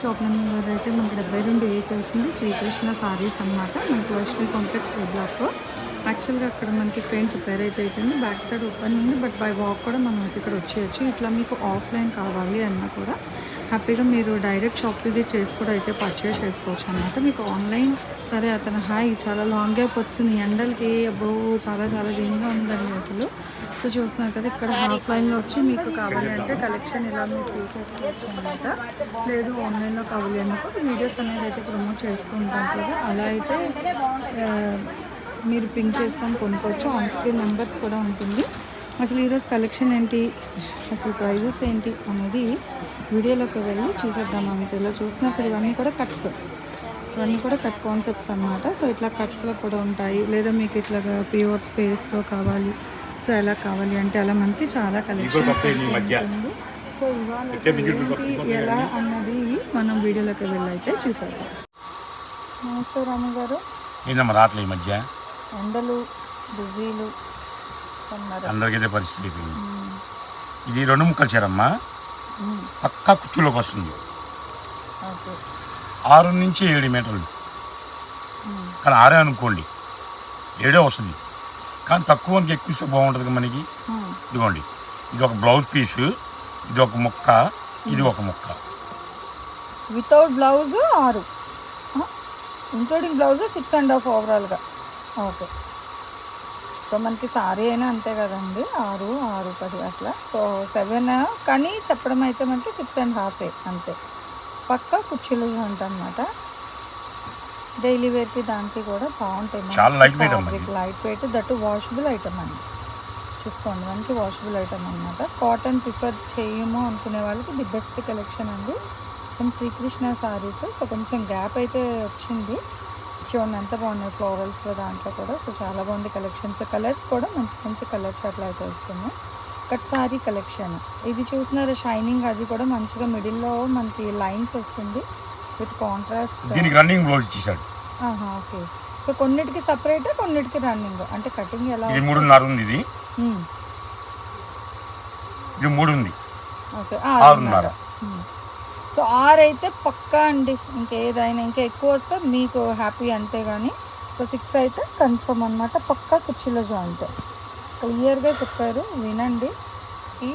Shop number అయితే మనకి డెబ్బై రెండు ఏ వస్తుంది శ్రీకృష్ణ సారీస్ అన్నమాట. మనకి లక్ష్మీ కాంప్లెక్స్ బ్లాక్. యాక్చువల్గా అక్కడ మనకి పెయింట్ రిపేర్ అయితే అవుతుంది బ్యాక్ సైడ్ ఓపెన్ ఉంది. బట్ బై వాక్ కూడా మనం అయితే ఇక్కడ వచ్చేయచ్చు. ఇట్లా మీకు ఆఫ్లైన్ కావాలి అన్నా కూడా హ్యాపీగా మీరు డైరెక్ట్ షాప్ విజిట్ చేసి కూడా అయితే పర్చేస్ చేసుకోవచ్చు అనమాట మీకు ఆన్లైన్ సరే అతను హాయ్ చాలా లాంగ్ గ్యాప్ వచ్చింది ఎండలకి అబ్బో చాలా చాలా దీనిగా ఉందండి అసలు. సో చూస్తున్నారు కదా ఇక్కడ ఆఫ్లైన్లో వచ్చి మీకు కావాలి అంటే కలెక్షన్ ఇలా మీరు తీసేసుకోవచ్చు అనమాట లేదు ఆన్లైన్లో కావాలి అన్నప్పుడు వీడియోస్ అనేది అయితే ప్రమోట్ చేస్తూ ఉంటాం కదా. అలా అయితే మీరు పిన్ చేసుకొని కొనుక్కోవచ్చు. ఆన్ స్క్రీన్ నెంబర్స్ కూడా ఉంటుంది. అసలు ఈరోజు కలెక్షన్ ఏంటి? అసలు ప్రైజెస్ ఏంటి అనేది వీడియోలోకి వెళ్ళి చూసేద్దాం మీకు ఇలా చూసినప్పుడు ఇవన్నీ కూడా కట్స్ ఇవన్నీ కూడా కట్ కాన్సెప్ట్స్ అన్నమాట. సో ఇట్లా కట్స్లో కూడా ఉంటాయి. లేదా మీకు ఇట్లా ప్యూర్ స్పేస్లో కావాలి. సో ఎలా కావాలి అంటే అలా మనకి చాలా కలెక్షన్ సో ఇవాళ ఎలా అన్నది మనం వీడియోలోకి వెళ్ళి అయితే చూసేద్దాం. నమస్తే రాము గారు. ఏందమ్మా రావట్లే ఈ మధ్య? ఎండలు బిజీలు అందరికీ ఇదే పరిస్థితి అయిపోయింది. ఇది రెండు ముక్కలు చీరమ్మా. పక్కా కుర్చీలోకి వస్తుంది. ఆరు నుంచి ఏడు మీటర్లు. కానీ ఆరే అనుకోండి ఏడే వస్తుంది. కానీ తక్కువ ఎక్కువ ఇస్తే బాగుంటుంది మనకి. ఇదిగోండి. ఇది ఒక బ్లౌజ్ పీసు ఇది ఒక ముక్క ఇది ఒక ముక్క. వితౌట్ బ్లౌజ్ ఆరు. Including blouse six and half ఓవరాల్గా ఓకే సో మనకి సారీ అయినా అంతే కదండి. ఆరు ఆరు పది అట్లా. సో సెవెన్ కానీ చెప్పడం అయితే మనకి సిక్స్ అండ్ హాఫే అంతే. పక్క కుర్చీలు అనమాట డైలీ వేర్కి దానికి కూడా బాగుంటాయి చాలా weight అమ్మా ఇది. Light weight that washable item అండి. చూసుకోండి మంచి వాషబుల్ ఐటమ్ అనమాట కాటన్ ప్రిఫర్ చేయము అనుకునే వాళ్ళకి ది బెస్ట్ కలెక్షన్ అండి. కొంచెం శ్రీకృష్ణ సారీస్ సో కొంచెం గ్యాప్ అయితే వచ్చింది. చూడండి ఎంత బాగున్నాయి ఫ్లోరల్స్ దాంట్లో కూడా. సో చాలా బాగుంది కలెక్షన్స్ కలర్స్ కూడా మంచి మంచి కలర్స్ అట్లా అయితే వస్తున్నాయి. కట్ సారీ కలెక్షన్ ఇది చూసినారు షైనింగ్ అది కూడా మంచిగా మిడిల్లో మనకి లైన్స్ వస్తుంది. విత్ కాంట్రాస్ట్ దీనికి రన్నింగ్ బ్లౌజ్ ఇచ్చేసాడు. ఓకే. సో కొన్నిటికి సపరేట్ కొన్నిటికి రన్నింగ్ అంటే కటింగ్ ఎలా ఇది మూడున్నర ఉంది ఇది. ఇది మూడు ఉంది. ఓకే. ఆరున్నర. సో ఆరు అయితే పక్కా అండి. ఇంకేదైనా ఇంకా ఎక్కువ వస్తే మీకు హ్యాపీ అంతే కానీ సో సిక్స్ అయితే కన్ఫర్మ్ అనమాట పక్కా కుర్చీలో జాయింట్ క్లియర్గా చెప్పారు. వినండి. ఈ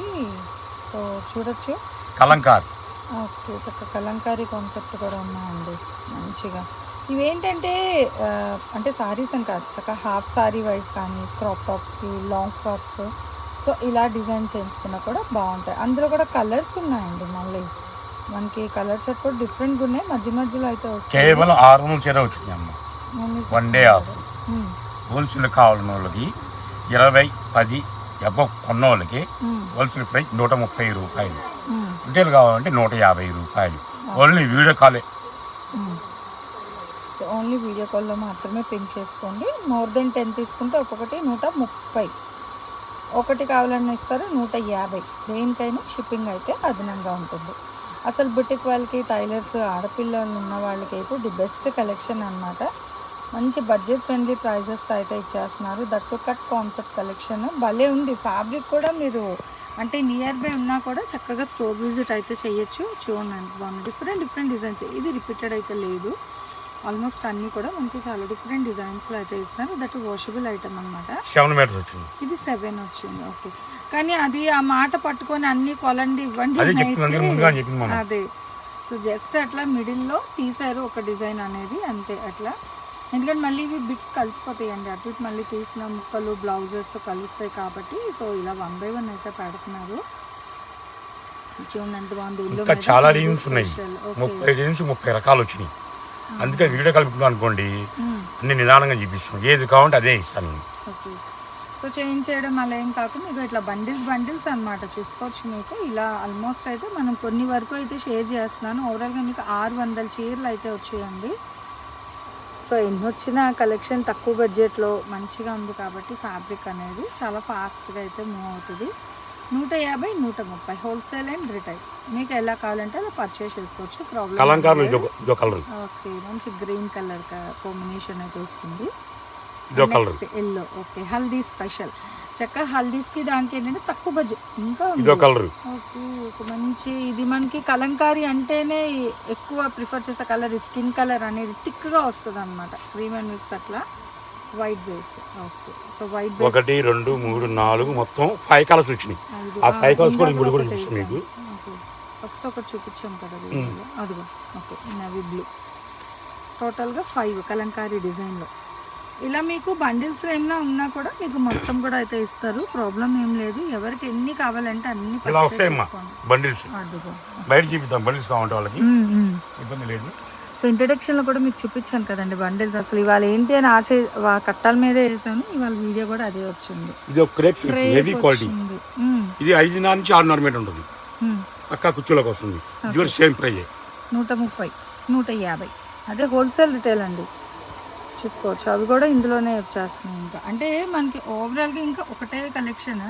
సో చూడొచ్చు. కలంకార్. ఓకే చక్క కలంకారీ కాన్సెప్ట్ కూడా ఉన్నాయండి. మంచిగా. ఇవేంటంటే అంటే సారీస్ అని కాదు చక్క హాఫ్ సారీ వైజ్ కానీ క్రాప్ టాప్స్కి లాంగ్ ఫ్రాక్స్ సో ఇలా డిజైన్ చేయించుకున్నా కూడా బాగుంటాయి. అందులో కూడా కలర్స్ ఉన్నాయండి మళ్ళీ. మనకి కలర్స్ కూడా డిఫరెంట్గా ఉన్నాయి. మధ్య మధ్యలో అయితే వస్తాయి కేవలం ఆరు వందల చీర వచ్చింది అమ్మ. One day of. హోల్సేల్ కావాలన్న వాళ్ళకి ఇరవై పది ఎబ్బ కొన్న వాళ్ళకి. హోల్సేల్ ప్రైస్ నూట ముప్పై రూపాయలు. మ్మ్. కావాలంటే నూట యాభై రూపాయలు. ఓన్లీ వీడియో కాలే. సో ఓన్లీ వీడియో కాల్లో మాత్రమే పింక్ చేసుకోండి. మోర్ దెన్ టెన్ తీసుకుంటే ఒక్కొక్కటి నూట ముప్పై. ఒకటి కావాలని ఇస్తారు నూట యాభై. దేనికైనా షిప్పింగ్ అయితే అదనంగా ఉంటుంది. అసలు బుటిక్ వాళ్ళకి టైలర్స్ ఆడపిల్లలు ఉన్న వాళ్ళకి అయితే ది బెస్ట్ కలెక్షన్ అన్నమాట. మంచి బడ్జెట్ ఫ్రెండ్లీ ప్రైజెస్తో అయితే ఇచ్చేస్తున్నారు. That cut concept collection. భలే ఉంది. ఫ్యాబ్రిక్ కూడా మీరు అంటే నియర్ బై ఉన్నా కూడా చక్కగా స్టోర్ విజిట్ అయితే చేయొచ్చు. చూడండి బాగుంది డిఫరెంట్ డిఫరెంట్ డిజైన్స్ ఇది రిపీటెడ్ అయితే లేదు. ఆల్మోస్ట్ అన్నీ కూడా మనకి చాలా డిఫరెంట్ డిజైన్స్లో అయితే ఇస్తున్నారు దట్ వాషబుల్ ఐటమ్ అనమాట సెవెన్ మీటర్స్ వచ్చింది. ఇది సెవెన్ వచ్చింది. ఓకే కానీ అది ఆ మాట పట్టుకొని అన్ని కొలండి ఇవ్వండి అదే సో జస్ట్ అట్లా మిడిల్లో తీసారు ఒక డిజైన్ అనేది. అంతే అట్లా. ఎందుకంటే మళ్ళీ ఇవి బిట్స్ కలిసిపోతాయండి. అటు ఇటు మళ్ళీ తీసిన ముక్కలు బ్లౌజెస్ కలుస్తాయి కాబట్టి సో ఇలా వన్ బై వన్ అయితే పెడుతున్నారు. ఇంకా చాలా డిజైన్స్ ఉన్నాయి. ముప్పై డిజైన్స్ ముప్పై రకాలు వచ్చినాయి. అందుకే వీడియో కలుపుకున్నాం అనుకోండి. మ్మ్. అన్ని నిదానంగా చూపిస్తాం. ఏది కావాలంటే అదే ఇస్తాను. నేను సో చేంజ్ చేయడం అలా ఏం కాకుండా ఇక ఇట్లా బండిల్స్ బండిల్స్ అన్నమాట చూసుకోవచ్చు మీకు. ఇలా ఆల్మోస్ట్ అయితే మనం కొన్ని వరకు అయితే షేర్ చేస్తున్నాను. ఓవరాల్గా మీకు ఆరు వందల చీరలు అయితే వచ్చాయండి. సో ఎన్ని వచ్చిన కలెక్షన్ తక్కువ బడ్జెట్లో మంచిగా ఉంది కాబట్టి ఫ్యాబ్రిక్ అనేది చాలా ఫాస్ట్గా అయితే మూవ్ అవుతుంది. నూట యాభై నూట ముప్పై హోల్సేల్ అండ్ రిటైల్. మీకు ఎలా కావాలంటే అలా పర్చేస్ చేసుకోవచ్చు. కలర్. ఓకే మంచి గ్రీన్ కలర్ కాంబినేషన్ అయితే వస్తుంది. Next yellow. Okay Haldi special. చక్కగా హల్దీస్కి దానికి ఏంటంటే తక్కువ బడ్జెట్ ఇంకా. ఇదో కలర్. ఓకే సో మంచి ఇది మనకి కలంకారీ అంటేనే ఎక్కువ ప్రిఫర్ చేసే కలర్ స్కిన్ కలర్ అనేది థిక్గా వస్తుంది అనమాట క్రీమ్ అండ్ మిక్స్ అట్లా. White base okay so white base ఒకటి రెండు మూడు నాలుగు మొత్తం ఫైవ్ కలర్స్ వచ్చినాయి. ఆ five colours కూడా ఇంకోటి కూడా చూపిస్తాను మీకు. ఫస్ట్ ఒకటి చూపించాం కదా. అదిగో ఓకే నవీ బ్లూ టోటల్గా ఫైవ్ కలంకారీ డిజైన్లో ఇలా మీకు బండిల్స్ ఏమైనా ఉన్నా కూడా మీకు మొత్తం కూడా అయితే ఇస్తారు. ప్రాబ్లం ఏం లేదు. ఎవరికి ఎన్ని కావాలంటే అన్ని ఇలా వస్తాయమ్మా. బండిల్స్. బయట చూపిద్దాం బండిల్స్ కావాలంటే వాళ్ళకి. ఇబ్బంది లేదు. సో ఇంట్రడక్షన్లో కూడా మీకు చూపించాను కదండి బండిల్స్. అసలు ఇవాళ ఏంటి అని ఆచే కట్టాల మీదే వేసాను. ఇవాళ వీడియో కూడా అదే వచ్చింది. ఇది ఒక క్రేప్ హెవీ క్వాలిటీ ఇది ఐదున్నర నుంచి ఆరున్నర మీటర్ ఉంటుంది. పక్కా కుర్చీలోకి వస్తుంది. ఇది కూడా సేమ్ ప్రైజ్ నూట ముప్పై నూట యాభై. అదే హోల్సేల్ రిటైల్ అండి. చూసుకోవచ్చు. అవి కూడా ఇందులోనే వచ్చేస్తున్నాయి ఇంకా అంటే మనకి ఓవరాల్గా ఇంకా ఒకటే కలెక్షన్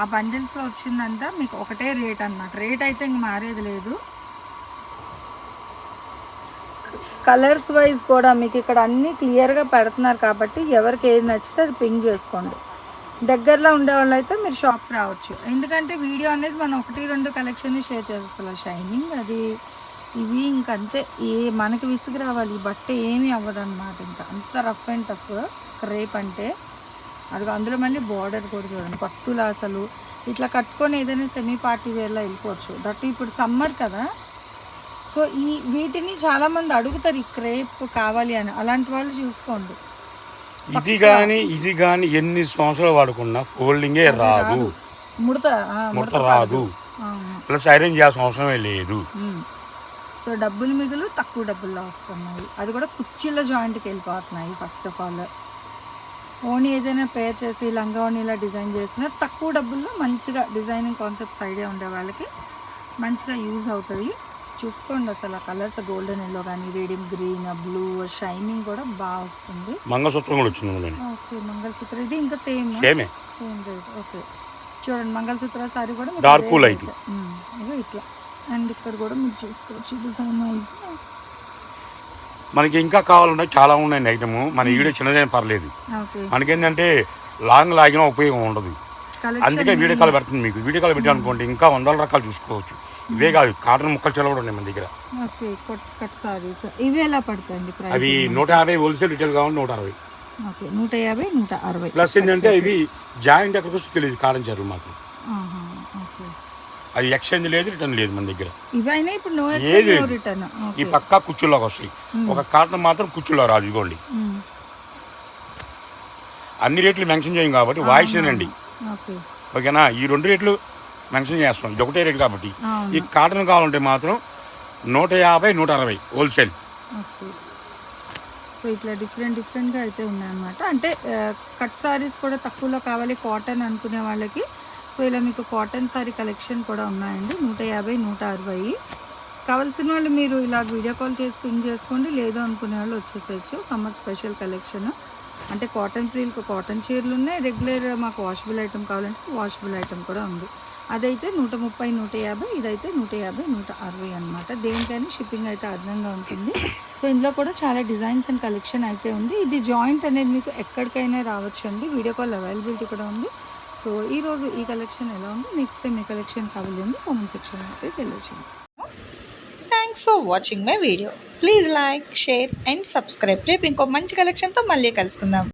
ఆ బండిల్స్లో వచ్చిందంతా మీకు ఒకటే రేట్ అన్నమాట. రేట్ అయితే ఇంక మారేది లేదు. కలర్స్ వైజ్ కూడా మీకు ఇక్కడ అన్నీ క్లియర్గా పెడుతున్నారు కాబట్టి ఎవరికి ఏది నచ్చితే అది పింక్ చేసుకోండి. దగ్గరలో ఉండే వాళ్ళు అయితే మీరు షాప్కి రావచ్చు. ఎందుకంటే వీడియో అనేది మనం ఒకటి రెండు కలెక్షన్ షేర్ చేస్తాం షైనింగ్ అది ఇవి ఇంకంతే. ఏ మనకి విసుగు రావాలి. ఈ బట్ట ఏమీ అవ్వదు అనమాట ఇంకా. అంత రఫ్ అండ్ టఫ్ క్రేప్ అంటే. అది అందులో మళ్ళీ బార్డర్ కూడా చూడండి. పట్టులా అసలు. ఇట్లా కట్టుకొని ఏదైనా సెమీ పార్టీ వేర్లో వెళ్ళిపోవచ్చు. దట్ ఇప్పుడు సమ్మర్ కదా. సో ఈ వీటిని చాలా మంది అడుగుతారు ఈ క్రేప్ కావాలి అని. అలాంటి వాళ్ళు చూసుకోండి. ఇది కానీ ఇది కానీ ఎన్ని సంవత్సరాలు వాడుకున్నా ఫోల్డింగే రాదు. ముడత ముడత రాదు. ప్లస్ ఐరన్ చేయాల్సిన అవసరమే లేదు. సో డబ్బులు మిగులు తక్కువ డబ్బుల్లో వస్తున్నాయి అది కూడా కుర్చీల జాయింట్కి వెళ్ళిపోతున్నాయి ఫస్ట్ ఆఫ్ ఆల్ ఓణి ఏదైనా పేర్ చేసి లంగా ఇలా డిజైన్ చేసినా తక్కువ డబ్బుల్లో మంచిగా డిజైనింగ్ కాన్సెప్ట్స్ ఐడియా ఉండే వాళ్ళకి మంచిగా యూజ్ అవుతుంది. చూసుకోండి అసలు కలర్స్ గోల్డెన్ ఎల్లో కానీ రేడియం గ్రీన్ బ్లూ షైనింగ్ కూడా బాగా వస్తుంది. మంగళసూత్రం కూడా వచ్చింది అందులోని. ఓకే మంగళసూత్ర. ఇది ఇంకా సేమ్ సేమే సేమ్ రేట్ ఓకే చూడండి మంగళసూత్ర సారీ కూడా. మ్మ్. ఇగో ఇట్లా. అండ్ ఇక్కడ కూడా మీరు చూసుకోవచ్చు. డిజైన్ వైజ్ మనకి ఇంకా కావాలన్నా చాలా ఉన్నాయి ఐటమ్. మన వీడియో చిన్నదైనా పర్లేదు. మనకేంటంటే లాంగ్ లాగిన ఉపయోగం ఉండదు. అందుకే వీడియో కాల్ పెడుతుంది మీకు. వీడియో కాల్ పెట్టి అనుకోండి ఇంకా వందల రకాలు చూసుకోవచ్చు. ఇవే కాదు కాటన్ ముక్కలు చాలా కూడా ఉన్నాయి మన దగ్గర. Okay cut cut sarees. ఇవి ఎలా ప్రైస్ అవి నూట యాభై హోల్సేల్ రిటైల్ కావాలి నూట అరవై. ఓకే నూట యాభై నూట అరవై. ప్లస్ ఏంటంటే ఇవి జాయింట్ ఎక్కడికి వస్తే తెలియదు కాటన్ చీరలు మాత్రం. అది ఎక్స్చేంజ్ లేదు రిటర్న్ లేదు మన దగ్గర. ఇవైనా ఇప్పుడు నో ఏది? లేదు. రిటర్న్ ఈ పక్కా కుర్చీలోకి వస్తాయి. ఒక కాటన్ మాత్రం కుర్చీలో రాదు ఇదిగోండి. అన్ని రేట్లు మెన్షన్ చేయం కాబట్టి వాయిస్ ఓకే. ఓకేనా? ఈ రెండు రేట్లు మెన్షన్ చేస్తాం ఇది ఒకటే రేట్ కాబట్టి. అవును. ఈ కాటన్ కావాలంటే మాత్రం నూట యాభై నూట అరవై హోల్సేల్ ఓకే. సో ఇట్లా డిఫరెంట్ డిఫరెంట్గా అయితే ఉన్నాయన్నమాట. అంటే కట్ సారీస్ కూడా తక్కువలో కావాలి కాటన్ అనుకునే వాళ్ళకి సో ఇలా మీకు కాటన్ సారీ కలెక్షన్ కూడా ఉన్నాయండి. నూట యాభై నూట అరవై. కావాల్సిన వాళ్ళు మీరు ఇలా వీడియో కాల్ చేసి పిన్ చేసుకోండి. లేదు అనుకునే వాళ్ళు వచ్చేసేయచ్చు. సమ్మర్ స్పెషల్ కలెక్షన్ అంటే కాటన్ ఫ్రీలకు కాటన్ చీరలు ఉన్నాయి. రెగ్యులర్ మాకు వాషబుల్ ఐటెం కావాలంటే వాషబుల్ ఐటమ్ కూడా ఉంది. అదైతే నూట ముప్పై నూట యాభై. ఇదైతే నూట యాభై నూట అరవై అనమాట దేనికైనా షిప్పింగ్ అయితే అదనంగా ఉంటుంది. సో ఇందులో కూడా చాలా డిజైన్స్ అండ్ కలెక్షన్ అయితే ఉంది. ఇది జాయింట్ అనేది మీకు ఎక్కడికైనా రావచ్చు అండి వీడియో కాల్ అవైలబిలిటీ కూడా ఉంది. సో ఈ రోజు ఈ కలెక్షన్ ఎలా ఉంది నెక్స్ట్ టైం ఈ కలెక్షన్ కావాలి ఉంది కామెంట్ సెక్షన్ అయితే తెలియచేయండి. Thanks for watching my video please like share and subscribe రేపు ఇంకో మంచి కలెక్షన్తో మళ్ళీ కలుసుకుందాం.